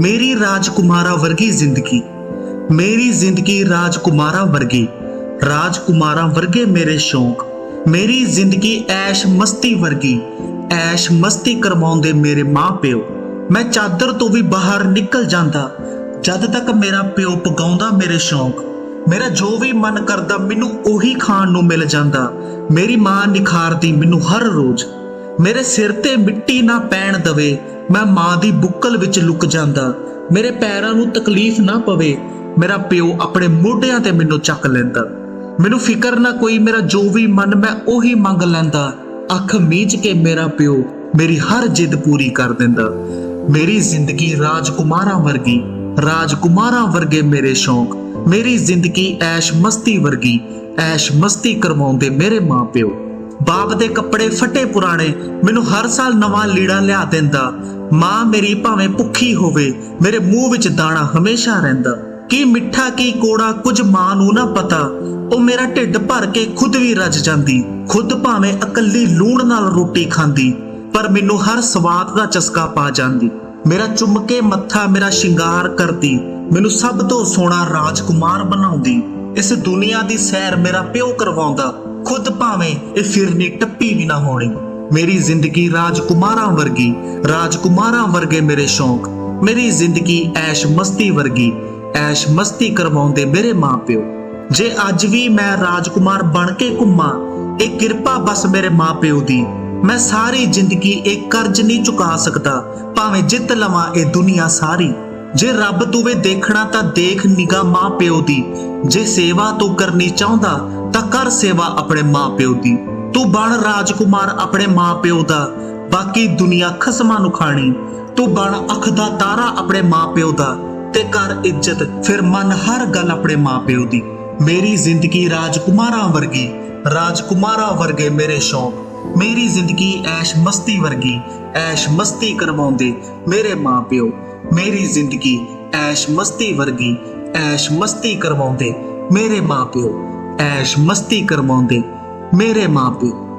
ਮੇਰੀ ਰਾਜਕੁਮਾਰਾ ਵਰਗੀ ਜ਼ਿੰਦਗੀ, ਮੇਰੀ ਜ਼ਿੰਦਗੀ ਰਾਜਕੁਮਾਰਾ ਵਰਗੀ, ਰਾਜਕੁਮਾਰਾਂ ਵਰਗੇ ਮੇਰੇ ਸ਼ੌਂਕ, ਮੇਰੀ ਜ਼ਿੰਦਗੀ ਐਸ਼ ਮਸਤੀ ਵਰਗੀ, ਐਸ਼ ਮਸਤੀ ਕਰਵਾਉਂਦੇ ਮੇਰੇ ਮਾਪਿਓ ਮੈਂ ਚਾਦਰ ਤੋਂ ਵੀ ਬਾਹਰ ਨਿਕਲ ਜਾਂਦਾ, ਜਦ ਤੱਕ ਮੇਰਾ ਪਿਓ ਪਗਾਉਂਦਾ ਮੇਰੇ ਸ਼ੌਂਕ, ਮੇਰਾ ਜੋ ਵੀ ਮਨ ਕਰਦਾ ਮੈਨੂੰ ਉਹੀ ਖਾਣ ਨੂੰ ਮਿਲ ਜਾਂਦਾ, ਮੇਰੀ ਮਾਂ ਨਿਖਾਰਦੀ ਮੈਨੂੰ ਹਰ ਰੋਜ਼, ਮੇਰੇ ਸਿਰ ਤੇ ਮਿੱਟੀ ਨਾ ਪੈਣ ਦਵੇ ਮੈਂ ਮਾਂ ਦੀ ਬੁੱਕਲ ਵਿੱਚ ਲੁਕ ਜਾਂਦਾ। ਮੇਰੇ ਪੈਰਾਂ ਨੂੰ ਤਕਲੀਫ ਨਾ ਪਵੇ। ਮੇਰਾ ਪਿਓ ਆਪਣੇ ਮੋਢਿਆਂ ਤੇ ਮੈਨੂੰ ਚੱਕ ਲੈਂਦਾ। ਮੈਨੂੰ ਫਿਕਰ ਨਾ ਕੋਈ, ਮੇਰਾ ਜੋ ਵੀ ਮਨ, ਮੈਂ ਉਹੀ ਮੰਗ ਲੈਂਦਾ। ਅੱਖ ਮੀਚ ਕੇ ਮੇਰਾ ਪਿਓ ਮੇਰੀ ਹਰ ਜਿੱਦ ਪੂਰੀ ਕਰ ਦਿੰਦਾ। ਮੇਰੀ ਜ਼ਿੰਦਗੀ ਰਾਜਕੁਮਾਰਾਂ ਵਰਗੀ, ਰਾਜਕੁਮਾਰਾਂ ਵਰਗੇ ਮੇਰੇ ਸ਼ੌਂਕ। ਮੇਰੀ ਜ਼ਿੰਦਗੀ ਐਸ਼ ਮਸਤੀ ਵਰਗੀ, ਐਸ਼ ਮਸਤੀ ਕਰਵਾਉਂਦੇ ਮੇਰੇ ਮਾਪਿਓ। ਬਾਪ ਦੇ ਕੱਪੜੇ ਫਟੇ ਪੁਰਾਣੇ, ਮੈਨੂੰ ਹਰ ਸਾਲ ਨਵਾਂ ਲੀੜਾ ਲਿਆ ਦਿੰਦਾ। ਮਾਂ ਮੇਰੀ ਭਾਵੇਂ ਭੁੱਖੀ ਹੋਵੇ, ਮੇਰੇ ਮੂੰਹ ਵਿੱਚ ਦਾਣਾ ਹਮੇਸ਼ਾ ਰਹਿੰਦਾ। ਕੀ ਮਿੱਠਾ, ਕੀ ਕੋੜਾ ਕੁਝ ਮਾਂ ਨੂੰ ਨਾ ਪਤਾ, ਉਹ ਮੇਰਾ ਢਿੱਡ ਭਰ ਕੇ ਖੁਦ ਵੀ ਰੱਜ ਜਾਂਦੀ। ਖੁਦ ਭਾਵੇਂ ਇਕੱਲੀ ਲੂਣ ਨਾਲ ਰੋਟੀ ਖਾਂਦੀ, ਪਰ ਮੈਨੂੰ ਹਰ ਸਵਾਦ ਦਾ ਚਸਕਾ ਪਾ ਜਾਂਦੀ। ਮੇਰਾ ਚੁੰਮ ਕੇ ਮੱਥਾ, ਮੇਰਾ ਸ਼ਿੰਗਾਰ ਕਰਦੀ, ਮੈਨੂੰ ਸਭ ਤੋਂ ਸੋਹਣਾ ਰਾਜਕੁਮਾਰ ਬਣਾਉਂਦੀ। ਇਸ ਦੁਨੀਆ ਦੀ ਸੈਰ ਮੇਰਾ ਪਿਓ ਕਰਵਾਉਂਦਾ। ਖੁਦ ਭਾਵੇਂ ਇਹ ਫਿਰਨੀ ਟੱਪੀ ਵੀ ਨਾ ਹੋਣੀ। ਮੇਰੀ ਜ਼ਿੰਦਗੀ ਰਾਜਕੁਮਾਰਾਂ ਵਰਗੀ, ਰਾਜਕੁਮਾਰਾਂ ਵਰਗੇ ਮੇਰੇ ਸ਼ੌਂਕ। ਮੇਰੀ ਜ਼ਿੰਦਗੀ ਐਸ਼ ਮਸਤੀ ਵਰਗੀ, ਐਸ਼ ਮਸਤੀ ਕਰਵਾਉਂਦੇ ਮੇਰੇ ਮਾਪਿਓ ਜੇ ਅੱਜ ਵੀ ਮੈਂ ਰਾਜਕੁਮਾਰ ਬਣ ਕੇ ਘੁੰਮਾਂ, ਇਹ ਕਿਰਪਾ ਬਸ ਮੇਰੇ ਮਾਪਿਓ ਦੀ। ਮੈਂ ਸਾਰੀ ਜ਼ਿੰਦਗੀ ਇਹ ਕਰਜ਼ ਨਹੀਂ ਚੁਕਾ ਸਕਦਾ, ਭਾਵੇਂ ਜਿੱਤ ਲਵਾਂ ਇਹ ਦੁਨੀਆ ਸਾਰੀ। ਜੇ ਰੱਬ ਤੂੰ ਤੂਵੇ ਦੇਖਣਾ ਤਾਂ ਦੇਖ ਨਿਗਾ ਮਾਂ ਪਿਓ ਦੀ। ਜੇ ਸੇਵਾ ਤੂੰ ਕਰਨੀ ਚਾਹੁੰਦਾ ਤਾਂ ਕਰ ਸੇਵਾ ਆਪਣੇ ਮਾਂ ਪਿਓ ਦੀ। ਤੂੰ ਬਣ ਰਾਜਕੁਮਾਰ ਆਪਣੇ ਮਾਂ ਪਿਓ ਦਾ। ਬਾਕੀ ਦੁਨੀਆ ਖਸਮਾਂ ਨੂੰ ਖਾਣੀ। ਤੂੰ ਬਣ ਅੱਖ ਦਾ ਤਾਰਾ ਆਪਣੇ ਮਾਂ ਪਿਓ ਦਾ। ਤੇ ਕਰ ਇੱਜ਼ਤ, ਫਿਰ ਮਨ ਹਰ ਗੱਲ ਆਪਣੇ ਮਾਂ ਦੀ। ਮੇਰੀ ਜ਼ਿੰਦਗੀ ਰਾਜਕੁਮਾਰਾਂ ਵਰਗੀ। ਰਾਜਕੁਮਾਰਾਂ ਵਰਗੇ ਮੇਰੇ ਸ਼ੌਕ। ਮੇਰੀ ਜ਼ਿੰਦਗੀ ਐਸ਼ ਮਸਤੀ ਵਰਗੀ। ਐਸ਼ ਮਸਤੀ ਕਰਵਾਉਂਦੇ ਮੇਰੇ ਮਾਂ ਪਿਓ। ਮੇਰੀ ਜ਼ਿੰਦਗੀ ਐਸ਼ ਮਸਤੀ ਵਰਗੀ। ਐਸ਼ ਮਸਤੀ ਕਰਵਾਉਂਦੇ ਮੇਰੇ ਮਾਪਿਓ ਐਸ਼ ਮਸਤੀ ਕਰਵਾਉਂਦੇ। ਮੇਰੇ ਮਾਪਿਓ